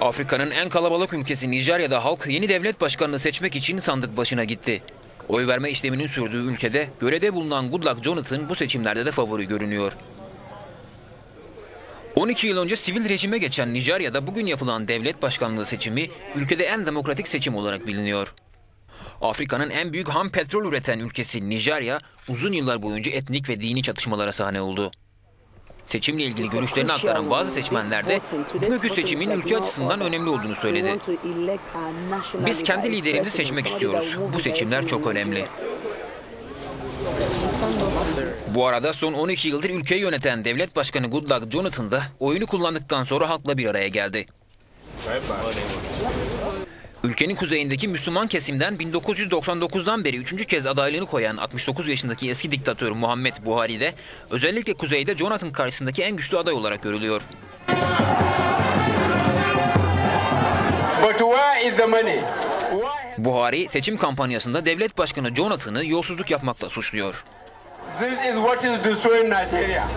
Afrika'nın en kalabalık ülkesi Nijerya'da halk yeni devlet başkanını seçmek için sandık başına gitti. Oy verme işleminin sürdüğü ülkede görevde bulunan Goodluck Jonathan bu seçimlerde de favori görünüyor. 12 yıl önce sivil rejime geçen Nijerya'da bugün yapılan devlet başkanlığı seçimi ülkede en demokratik seçim olarak biliniyor. Afrika'nın en büyük ham petrol üreten ülkesi Nijerya uzun yıllar boyunca etnik ve dini çatışmalara sahne oldu. Seçimle ilgili görüşlerini aktaran bazı seçmenler de bugünkü seçimin ülke açısından önemli olduğunu söyledi. Biz kendi liderimizi seçmek istiyoruz. Bu seçimler çok önemli. Bu arada son 12 yıldır ülkeyi yöneten devlet başkanı Goodluck Jonathan da oyunu kullandıktan sonra halkla bir araya geldi. Ülkenin kuzeyindeki Müslüman kesimden 1999'dan beri üçüncü kez adaylığını koyan 69 yaşındaki eski diktatör Muhammed Buhari de özellikle kuzeyde Jonathan karşısındaki en güçlü aday olarak görülüyor. But where is the money? Why? Buhari seçim kampanyasında devlet başkanı Jonathan'ı yolsuzluk yapmakla suçluyor. This is what is destroying Nigeria.